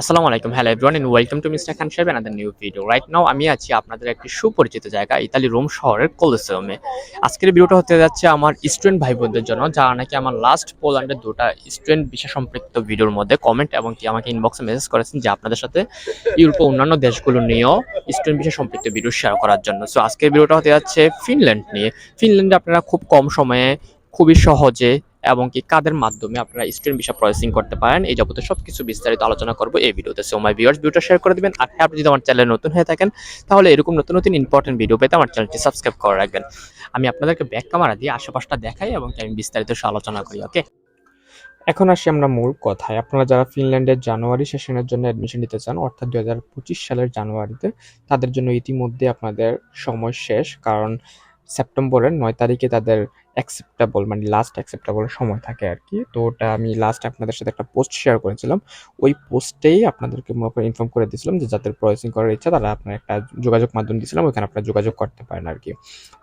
আসসালামু আলাইকুম। Hello everyone and welcome to mister Khan Saheb another new video right now আমি আছি আপনাদের একটি সুপরিচিত জায়গা ইতালি রোম শহরের কোলোসিয়ামে আজকের ভিডিওটা হতে যাচ্ছে আমার স্টুডেন্ট ভাই বোনদের জন্য, যারা নাকি আমার লাস্ট পোল্যান্ডের দুটা স্টুডেন্ট বিষয় সম্পৃক্ত ভিডিওর মধ্যে কমেন্ট এবং কি আমাকে ইনবক্সে মেসেজ করেছেন যে আপনাদের সাথে ইউরোপ অন্যান্য দেশগুলো নিয়েও স্টুডেন্ট বিষয় সম্পৃক্ত ভিডিও শেয়ার করার জন্য। সো আজকের ভিডিওটা হতে যাচ্ছে ফিনল্যান্ড নিয়ে। ফিনল্যান্ডে আপনারা খুব কম সময়ে, খুবই সহজে এবং কি কাদের মাধ্যমে আপনারা স্টুডেন্ট ভিসা প্রসেসিং করতে পারেন এই যাবতীয় সবকিছু বিস্তারিত আলোচনা করব এই ভিডিওতে। সো মাই ভিউয়ার্স ভিডিওটা শেয়ার করে দিবেন। আর হ্যাঁ, আপনি যদি আমার চ্যানেলে নতুন হয়ে থাকেন তাহলে এরকম নতুন নতুন ইম্পর্টেন্ট ভিডিও পেতে আমার চ্যানেলটি সাবস্ক্রাইব করে রাখবেন। আমি আপনাদেরকে ব্যাক ক্যামেরা দিয়ে আশেপাশটা দেখাই এবং আমি বিস্তারিত আলোচনা করি ওকে এখন আসি আমরা মূল কথায়। আপনারা যারা ফিনল্যান্ডের জানুয়ারি সেশনের জন্য অ্যাডমিশন নিতে চান অর্থাৎ দুই হাজার পঁচিশ সালের জানুয়ারিতে তাদের জন্য ইতিমধ্যে আপনাদের সময় শেষ। কারণ সেপ্টেম্বরের নয় তারিখে তাদের অ্যাকসেপ্টেবল মানে লাস্ট অ্যাকসেপ্টেবল সময় থাকে আর কি তো ওটা আমি লাস্ট আপনাদের সাথে একটা পোস্ট শেয়ার করেছিলাম। ওই পোস্টেই আপনাদেরকে মনে করে ইনফর্ম করে দিয়েছিলাম যে যাদের প্রসেসিং করার ইচ্ছা তারা আপনার একটা যোগাযোগ মাধ্যম দিয়েছিলাম ওখানে আপনারা যোগাযোগ করতে পারেন আর কি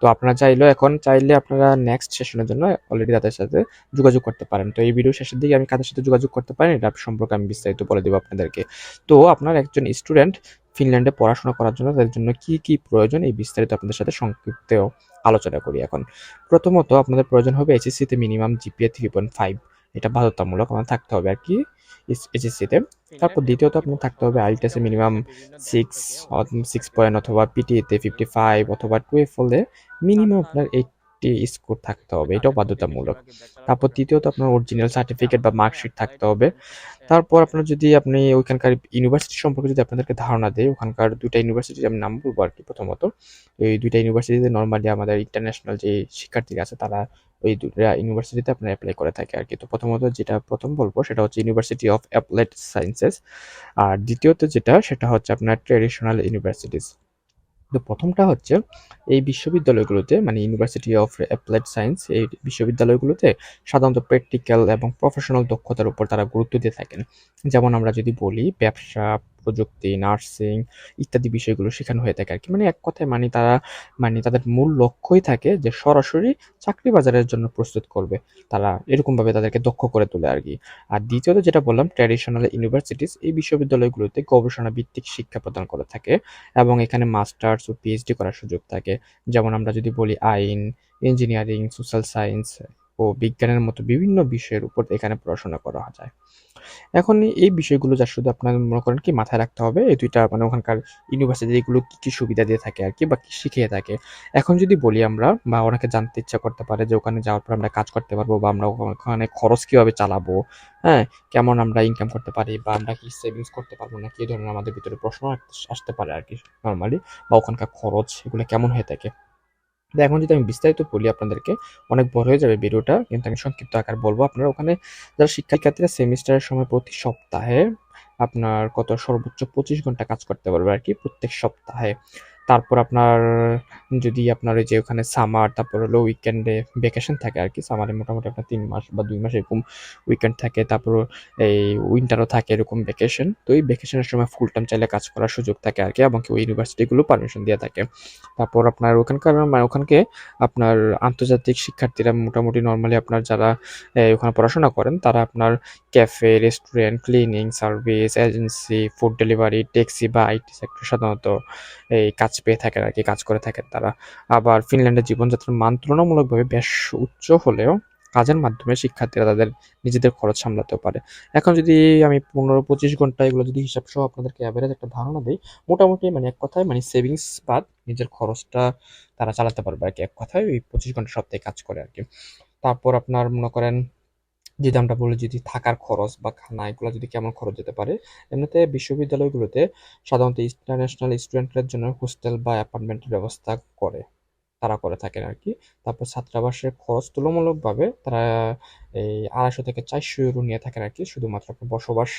তো আপনারা চাইলেও এখন চাইলে আপনারা নেক্সট সেশনের জন্য অলরেডি তাদের সাথে যোগাযোগ করতে পারেন। তো এই ভিডিও শেষের দিকে আমি কাদের সাথে যোগাযোগ করতে পারেন এটা সম্পর্কে আমি বিস্তারিত বলে দেবো আপনাদেরকে। তো আপনার একজন স্টুডেন্ট ফিনল্যান্ডে পড়াশোনা করার জন্য তাদের জন্য কি কি প্রয়োজন এই বিস্তারিত আপনাদের সাথে সংক্ষিপ্ত আলোচনা করি এখন। প্রথমত আপনাদের প্রয়োজন হবে এইচএসসিতে minimum GPA three point five এটা বাধ্যতামূলক আপনার থাকতে হবে আর কি এইচএসসিতে তারপর দ্বিতীয়ত আপনার থাকতে হবে আইটেসে মিনিমাম সিক্স সিক্স পয়েন্ট অথবা পিটিতে ফিফটি ফাইভ অথবা টুয়েলভ হলে মিনিমাম আপনার এইটটি স্কোর থাকতে হবে এটাও বাধ্যতামূলক। তারপর তৃতীয়ত আপনার অরিজিনাল সার্টিফিকেট বা মার্কশিট থাকতে হবে। তারপর আপনার যদি আপনি ওইখানকার ইউনিভার্সিটি সম্পর্কে যদি আপনাদেরকে ধারণা দেয় ওখানকার দুইটা ইউনিভার্সিটির আমি নাম বলব আর কি প্রথমত। এই দুইটা ইউনিভার্সিটিতে নর্মালি আমাদের ইন্টারন্যাশনাল যে শিক্ষার্থীরা আছে তারা ওই দুটা ইউনিভার্সিটিতে আপনার অ্যাপ্লাই করে থাকে আর কি তো প্রথমত যেটা প্রথম বলব সেটা হচ্ছে ইউনিভার্সিটি অফ অ্যাপ্লাইড সায়েন্সেস আর দ্বিতীয়ত যেটা সেটা হচ্ছে আপনার ট্রেডিশনাল ইউনিভার্সিটিস তো প্রথমটা হচ্ছে এই বিশ্ববিদ্যালয়গুলোতে মানে ইউনিভার্সিটি অফ অ্যাপ্লাইড সায়েন্স এই বিশ্ববিদ্যালয়গুলোতে সাধারণত প্র্যাকটিক্যাল এবং প্রফেশনাল দক্ষতার উপর তারা গুরুত্ব দিয়ে থাকেন। যেমন আমরা যদি বলি ব্যবসা প্রযুক্তি, নার্সিং ইত্যাদি বিষয়গুলো শেখানো হয়ে থাকে আর কি মানে এক কথায় মানে তারা মানে তাদের মূল লক্ষ্যই থাকে যে সরাসরি চাকরি বাজারের জন্য প্রস্তুত করবে। তারা এরকমভাবে তাদেরকে দক্ষ করে তোলে আর কি আর দ্বিতীয়ত যেটা বললাম ট্র্যাডিশনাল ইউনিভার্সিটিস এই বিশ্ববিদ্যালয়গুলোতে গবেষণা ভিত্তিক শিক্ষা প্রদান করে থাকে এবং এখানে মাস্টার্স ও পিএইচডি করার সুযোগ থাকে। যেমন আমরা যদি বলি আইন ইঞ্জিনিয়ারিং সোশ্যাল সায়েন্স ও বিজ্ঞানের মতো বিভিন্ন বিষয়ের উপর এখানে পড়াশোনা করা যায়। এখন এই বিষয়গুলো যা শুধু আপনার মনে করেন কি মাথায় রাখতে হবে, এই দুইটা মানে ওখানকার ইউনিভার্সিটি এগুলো কি কি সুবিধা দিয়ে থাকে আর কি বা কি শিখিয়ে থাকে। এখন যদি বলি আমরা বা ওনাকে জানতে ইচ্ছা করতে পারে যে ওখানে যাওয়ার পর আমরা কাজ করতে পারব বা আমরা ওখানে খরচ কীভাবে চালাবো হ্যাঁ? কেমন আমরা ইনকাম করতে পারি বা আমরা কি সেভিংস করতে পারব না কি ধরনের আমাদের ভিতরে প্রশ্ন আসতে পারে আর কি নর্মালি বা ওখানকার খরচ এগুলো কেমন হয়ে থাকে। এখন যদি আমি বিস্তারিত বলি আপনাদেরকে, অনেক বড় হয়ে যাবে ভিডিওটা কিন্তু আমি সংক্ষিপ্ত আকার বলব। আপনারা ওখানে যারা শিক্ষার্থীরা সেমিস্টারের সময় প্রতি সপ্তাহে আপনার কত সর্বোচ্চ পঁচিশ ঘণ্টা কাজ করতে পারবে আর কি, প্রত্যেক সপ্তাহে। তারপর আপনার, যদি আপনার ওই যে ওখানে সামার তারপর হলো উইকেন্ডে ভ্যাকেশন থাকে আর কি সামারে মোটামুটি আপনার তিন মাস বা দুই মাস এরকম উইকেন্ড থাকে, তারপর এই উইন্টারও থাকে এরকম ভ্যাকেশন তো এই ভ্যাকেশনের সময় ফুল টাইম চাইলে কাজ করার সুযোগ থাকে আর কি, এবং ওই ইউনিভার্সিটিগুলো পারমিশন দিয়ে থাকে। তারপর আপনার ওখানকার মানে ওখানকে আপনার আন্তর্জাতিক শিক্ষার্থীরা মোটামুটি নর্মালি আপনার যারা ওখানে পড়াশোনা করেন, তারা আপনার cafe restaurant cleaning service agency food delivery taxi বা আইটি সেক্টর সাধারণত, এই কাজ পেয়ে থাকেন আর কি, কাজ করে থাকেন তারা। আবার ফিনল্যান্ডের জীবনযাত্রার মান তুলনামূলকভাবে বেশ উচ্চ হলেও কাজের মাধ্যমে শিক্ষার্থীরা তাদের নিজেদের খরচ সামলাতেও পারে। এখন যদি আমি পনেরো পঁচিশ ঘণ্টা এগুলো যদি হিসাব সহ আপনাদেরকে অ্যাভারেজ একটা ধারণা দিই, মোটামুটি মানে এক কথায় মানে সেভিংস বাদ নিজের খরচটা তারা চালাতে পারবে আর কি, এক কথায় ওই পঁচিশ ঘণ্টা সপ্তাহে কাজ করে আর কি। তারপর আপনার মনে করেন যে দামটা বলে যদি থাকার খরচ বা খানা, এগুলো যদি কেমন খরচ যেতে পারে, এমনিতে বিশ্ববিদ্যালয়গুলোতে সাধারণত ইন্টারন্যাশনাল স্টুডেন্টদের জন্য হোস্টেল বা অ্যাপার্টমেন্টের ব্যবস্থা করে, তারা করে থাকেন আর কি তারপর ছাত্রাবাসের খরচ তুলনামূলকভাবে তারা এই আড়াইশো থেকে চারশো ইউরো নিয়ে থাকেন আর কি শুধুমাত্র বসবাস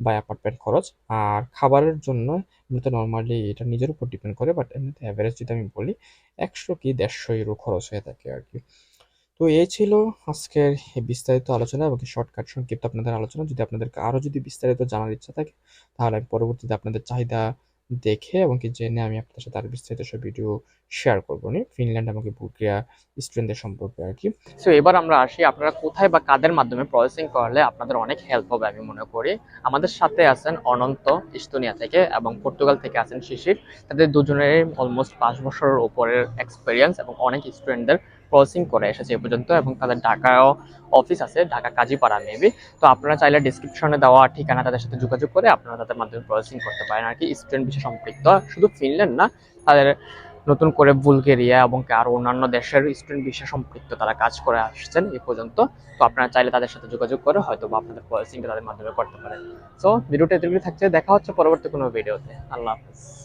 বা অ্যাপার্টমেন্ট খরচ। আর খাবারের জন্য এমনিতে নর্মালি এটা নিজের উপর ডিপেন্ড করে বাট এমনিতে অ্যাভারেজ যদি আমি বলি, একশো কি দেড়শো ইউরো খরচ হয়ে থাকে আর কি তো এই ছিল আজকের বিস্তারিত আলোচনা এবং শর্টকাট সংক্ষিপ্ত আপনাদের আলোচনা। যদি আপনাদেরকে আরও যদি বিস্তারিত জানার ইচ্ছা থাকে, তাহলে আমি পরবর্তীতে আপনাদের চাহিদা দেখে এবং কি জেনে আমি আপনাদের সাথে আরও বিস্তারিত সব ভিডিও শেয়ার করব নি ফিনল্যান্ড আমাকে বুলগেরিয়া স্টুডেন্টদের সম্পর্কে আর কি। সো এবার আমরা আসি আপনারা কোথায় বা কাদের মাধ্যমে প্রসেসিং করলে আপনাদের অনেক হেল্প হবে আমি মনে করি। আমাদের সাথে আছেন অনন্ত ইস্তোনিয়া থেকে এবং পর্তুগাল থেকে আছেন শিশির। তাদের দুজনের অলমোস্ট পাঁচ বছরের উপরের এক্সপিরিয়েন্স এবং অনেক স্টুডেন্টদের প্রসেসিং করে এসেছে এ পর্যন্ত এবং তাদের ঢাকাও অফিস আছে, ঢাকা কাজীপাড়া মেবি তো আপনারা চাইলে ডিসক্রিপশনে দেওয়া ঠিকানা তাদের সাথে যোগাযোগ করে আপনারা তাদের মাধ্যমে প্রসেসিং করতে পারেন। আর কি স্টুডেন্ট বিষয়ে সম্পৃক্ত, শুধু ফিনল্যান্ড না, তাদের নতুন করে বুলগেরিয়া এবং আরও অন্যান্য দেশের স্টুডেন্ট বিষয়ে সম্পৃক্ত তারা কাজ করে আসছেন এ পর্যন্ত। তো আপনারা চাইলে তাদের সাথে যোগাযোগ করে হয়তো বা আপনাদের প্রসেসিংটা তাদের মাধ্যমে করতে পারেন। সো ভিডিওটা এতটুকু থাকছে, দেখা হচ্ছে পরবর্তী কোনো ভিডিওতে আল্লাহ হাফেজ।